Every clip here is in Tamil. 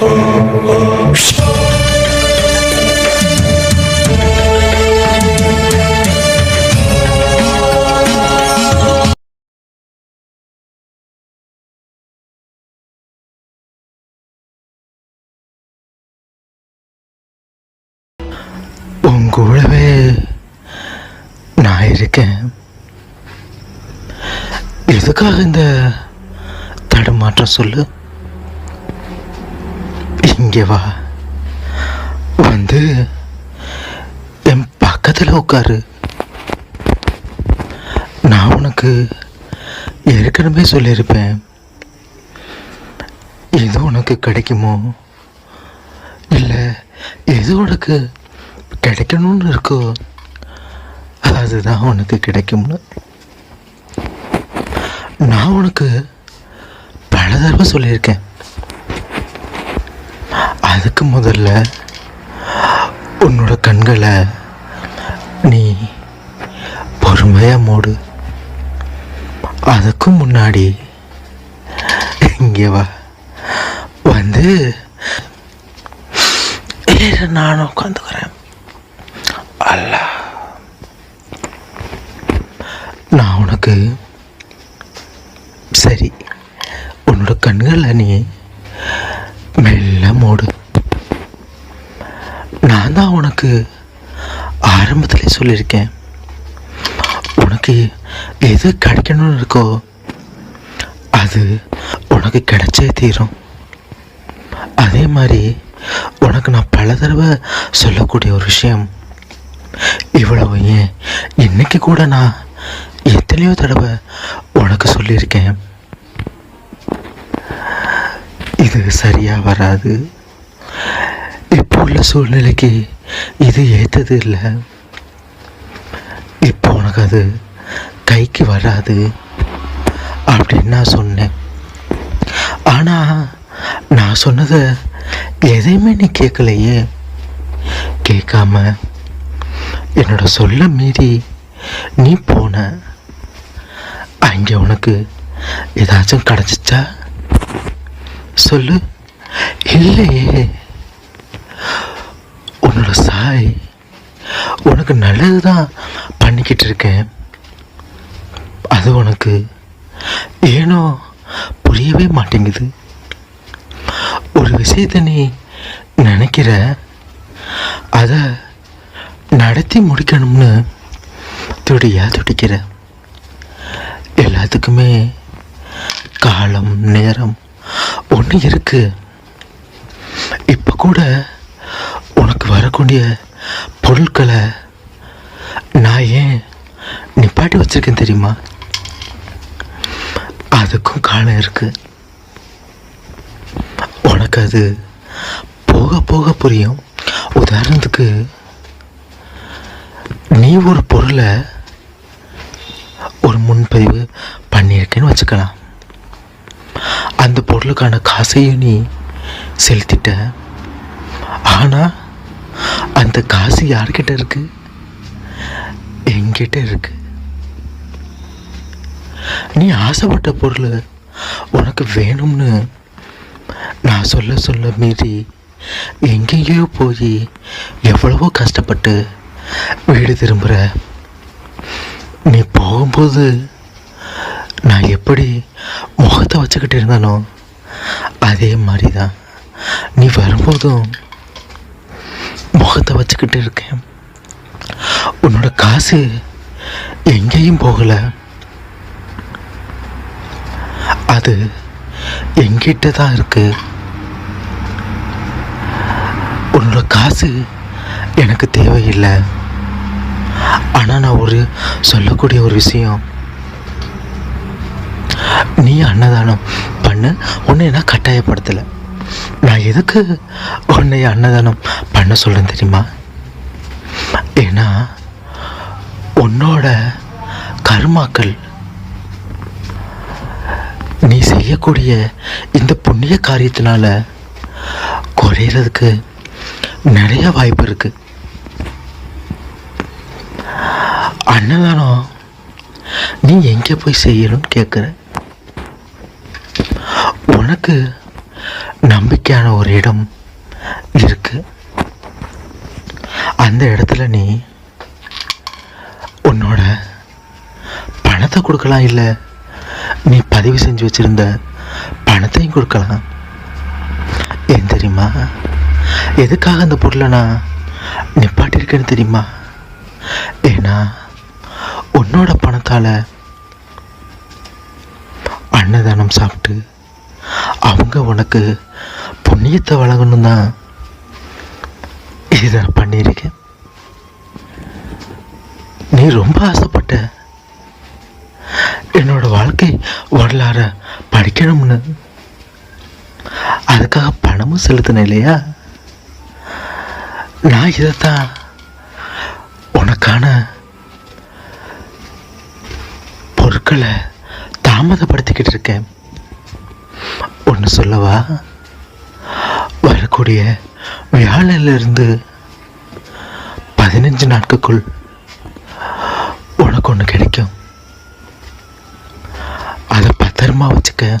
உன் கூடவே நான் இருக்கேன். எதுக்காக இந்த தடுமாற்றம் சொல்லு? இங்கே வா. வந்து என் பக்கத்தில் உட்காரு நான் உனக்கு ஏற்கனவே சொல்லியிருப்பேன். எது உனக்கு கிடைக்குமோ? இல்லை எது உனக்கு கிடைக்கணும்னு இருக்கோ அதுதான் உனக்கு கிடைக்கும்னு. நான் உனக்கு பல தடவை சொல்லியிருக்கேன். அதுக்கு முதல்ல உன்னோட கண்களை நீ பொறுமையாக மூடு. அதுக்கும் முன்னாடி இங்கே வா. வந்து நானும் உட்காந்துக்கிறேன். அல்ல. நான் உனக்கு சரி உன்னோட கண்களை நீ மெல்ல மூடு. நான் தான் உனக்கு ஆரம்பத்தில் சொல்லியிருக்கேன். உனக்கு எது கிடைக்கணும்னு இருக்கோ அது உனக்கு கிடைச்சே தீரும். அதே மாதிரி உனக்கு நான் பல தடவை சொல்லக்கூடிய ஒரு விஷயம் இவ்வளவு ஏன்? இன்னைக்கு கூட நான் எத்தனையோ தடவை உனக்கு சொல்லியிருக்கேன். இது சரியாக வராது. உள்ள சூழ்நிலைக்கு இது ஏற்றது இல்லை. இப்போ உனக்கு அது கைக்கு வராது அப்படின்னு நான் சொன்னேன். ஆனால் நான் சொன்னதை எதையுமே நீ கேட்கலையே. கேட்காம என்னோட சொல்ல மீறி நீ போன அங்கே உனக்கு ஏதாச்சும் கிடச்சிச்சா? சொல்லு. இல்லையே. ஹாய். உனக்கு நல்லது தான் பண்ணிக்கிட்டு இருக்கேன். அது உனக்கு ஏனோ புரியவே மாட்டேங்குது. ஒரு விஷயத்தை நீ நினைக்கிற அதை நடத்தி முடிக்கணும்னு துடியா துடிக்கிற. எல்லாத்துக்குமே காலம் நேரம் ஒன்று இருக்கு. இப்போ கூட உனக்கு வரக்கூடிய பொருட்களை நான் ஏன் நிப்பாட்டி வச்சிருக்கேன் தெரியுமா? அதுக்கும் காலம் இருக்கு. உனக்கு அது போக போக புரியும். உதாரணத்துக்கு நீ ஒரு பொருளை ஒரு முன்பதிவு பண்ணியிருக்கேன்னு வச்சுக்கலாம். அந்த பொருளுக்கான காசையும் நீ செலுத்திட்ட. ஆனால் அந்த காசு யார்கிட்ட இருக்கு? என்கிட்ட இருக்கு. நீ ஆசைப்பட்ட பொருள் உனக்கு வேணும்னு நான் சொல்ல சொல்ல மீறி எங்கெங்கேயோ போய் எவ்வளவோ கஷ்டப்பட்டு வீடு திரும்புகிற நீ போகும்போது நான் எப்படி முகத்தை வச்சுக்கிட்டு இருந்தேனோ அதே மாதிரி தான் நீ வரும்போதும் முகத்தை வச்சுக்கிட்டு இருக்கேன். உன்னோட காசு எங்கேயும் போகலை. அது எங்கிட்ட தான் இருக்கு. உன்னோட காசு எனக்கு தேவையில்லை. ஆனால் நான் ஒரு சொல்லக்கூடிய ஒரு விஷயம். நீ அன்னதானம் பண்ண ஒன்று என்ன கட்டாயப்படுத்தலை. நான் எதுக்கு உன்னை அன்னதானம் பண்ண சொல்கிறேன் தெரியுமா? ஏன்னா உன்னோட கர்மாக்கள் நீ செய்யக்கூடிய இந்த புண்ணிய காரியத்தினால குறையிறதுக்கு நிறைய வாய்ப்பு இருக்கு. அன்னதானம் நீ எங்கே போய் செய்யணும்னு கேட்குற உனக்கு நம்பிக்கையான ஒரு இடம் இருக்கு. அந்த இடத்துல நீ உன்னோட பணத்தை கொடுக்கலாம் இல்லை நீ பதிவு செஞ்சு வச்சிருந்த பணத்தையும் கொடுக்கலாம். ஏன் தெரியுமா? எதுக்காக அந்த பொருளை நான் நிப்பாட்டிருக்கேன்னு தெரியுமா? ஏன்னா உன்னோட பணத்தால் அன்னதானம் சாப்பிட்டு அவங்க உனக்கு புண்ணியத்தை வழங்கணும் தான் இதை பண்ணியிருக்கேன். நீ ரொம்ப ஆசைப்பட்ட என்னோட வாழ்க்கை வரலாற படிக்கணும்னு. அதுக்காக பணமும் செலுத்தினேன் இல்லையா? நான் இதைத்தான் உனக்கான பொருட்களை தாமதப்படுத்திக்கிட்டு இருக்கேன். ஒன்று சொல்லவா? வரக்கூடிய வியாழனிலிருந்து பதினஞ்சு நாட்களுக்குள் உனக்கு ஒன்று கிடைக்கும். அதை பத்திரமா வச்சுக்க.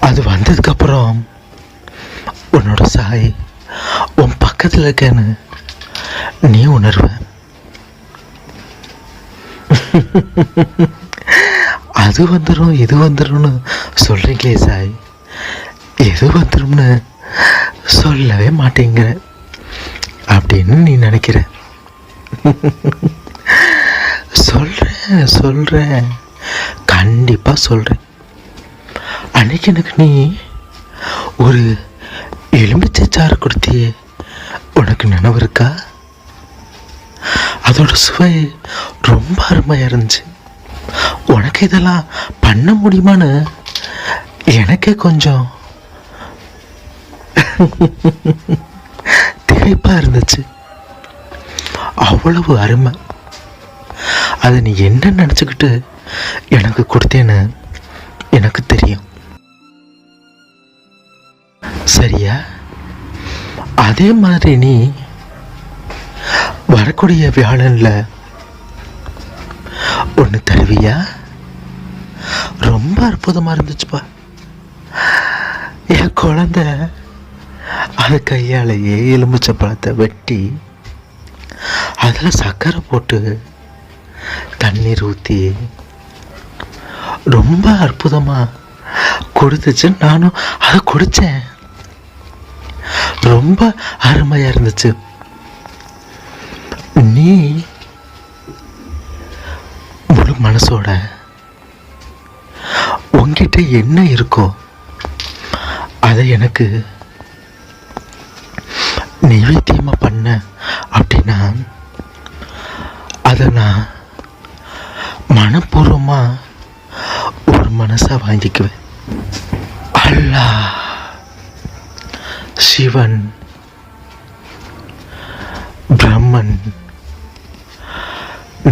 அது வந்ததுக்கப்புறம் உன்னோட சாய் உன் பக்கத்தில் இருக்கேன்னு நீ உணர்வ. அது வந்துடும் இது வந்துடும்னு சொல்கிறீங்களே சாய். எது வந்துடும்னு சொல்லவே மாட்டேங்கிற. அப்படின்னு நீ நினைக்கிற. சொல்கிறேன் சொல்கிறேன் கண்டிப்பாக சொல்கிறேன் அன்னைக்கு எனக்கு நீ ஒரு எலும்பிச்சை சாறு கொடுத்தியே. உனக்கு நினைவு இருக்கா? அதோட சுவை ரொம்ப அருமையாக இருந்துச்சு. உனக்கு இதெல்லாம் பண்ண முடியுமான்னு எனக்கே கொஞ்சம் திகைப்பாக இருந்துச்சு. அவ்வளவு அருமை. அதை நீ என்ன நினச்சிக்கிட்டு எனக்கு கொடுத்தேன்னு எனக்கு தெரியும். சரியா? அதே மாதிரி நீ வரக்கூடிய வியாழன்ல ஒன்று தருவியா? ரொம்ப அற்புதமாக இருந்துச்சுப்பா. என் குழந்த அது கையாலேயே எலுமிச்சை பழத்தை வெட்டி அதில் சர்க்கரை போட்டு தண்ணீர் ஊற்றி ரொம்ப அற்புதமாக கொடுத்துச்சு நானும் அதை குடித்தேன் ரொம்ப அருமையாக இருந்துச்சு. நீ மனசோட உங்ககிட்ட என்ன இருக்கோ அதை எனக்கு நைவேத்தியமாக பண்ண அப்படின்னா அதை நான் மனப்பூர்வமாக ஒரு மனசாக வாங்கிக்குவேன். அல்லாஹ் சிவன் பிரம்மன்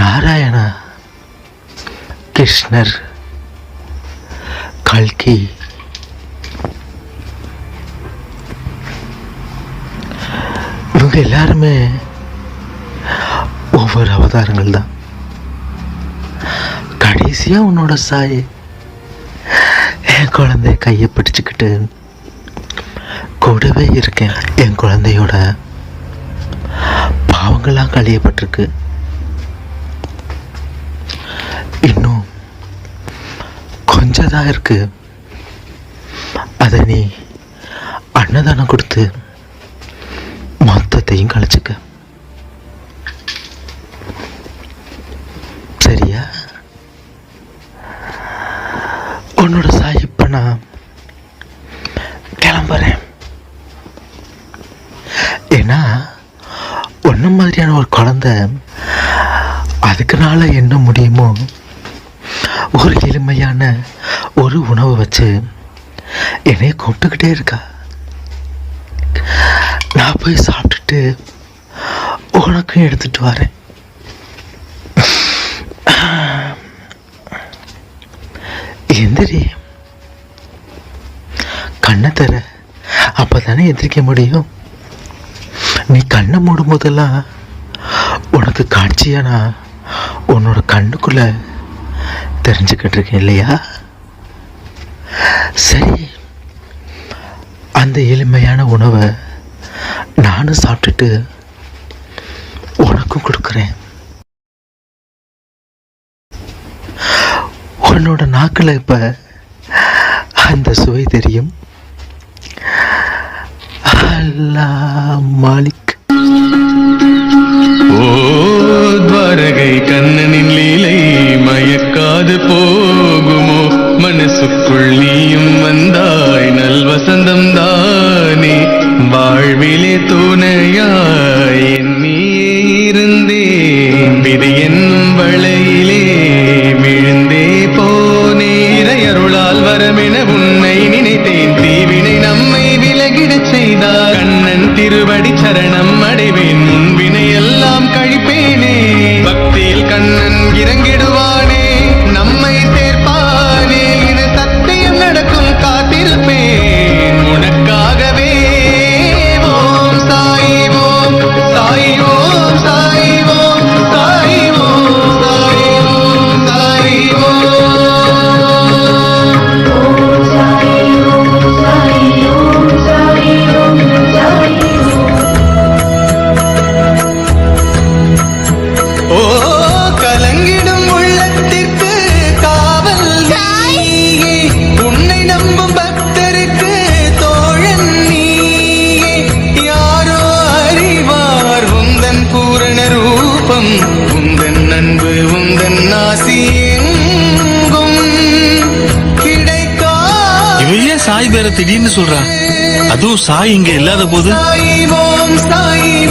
நாராயணா கிருஷ்ணர் கல்கி. இவங்க எல்லாருமே ஒவ்வொரு அவதாரங்கள் தான். கடைசியா உன்னோட சாய் என் குழந்தைய கையை பிடிச்சுக்கிட்டு கூடவே இருக்கேன். என் குழந்தையோட பாவங்கள்லாம் கழியப்பட்டிருக்கு இன்னும் கொஞ்சம் தான் இருக்கு. அதை நீ அன்னதானம் கொடுத்து மொத்தத்தையும் கழிச்சுக்க. சரியா? உன்னோட சாய் நான் கிளம்புறேன். ஏன்னா ஒன்ன மாதிரியான ஒரு குழந்தை அதுக்குனால என்ன முடியுமோ ஒரு எளிமையான ஒரு உணவை வச்சு என்னைய கூப்பிட்டுக்கிட்டே இருக்கா. நான் போய் சாப்பிட்டுட்டு உனக்கும் எடுத்துட்டு வரேன். எந்திரி. கண்ணை தர அப்பதானே எந்திரிக்க முடியும். நீ கண்ணை மூடும் போதெல்லாம் உனக்கு காட்சியா நான் உன்னோட கண்ணுக்குள்ள தெரிஞ்சுக்கிட்டு இருக்கேன் இல்லையா? சரி. அந்த எளிமையான உணவை நானும் சாப்பிட்டுட்டு உனக்கும் கொடுக்குறேன். உன்னோட நாக்கில் இப்போ அந்த சுவை தெரியும். அல்லா மாலிக் പരമിനമുണ്ട് நம்பும் பக்தருக்கு தோழன் நீயே. யாரோ அறிவார் உந்தன் பூரண ரூபம் உந்தன் அன்பு உந்தன் ஆசி எங்கும் கிடைக்கா சாய் பேர திடீர்னு சொல்றா? அதுவும் சாய் இங்க இல்லாத போது? சாய் ஓம் சாய். ஓம்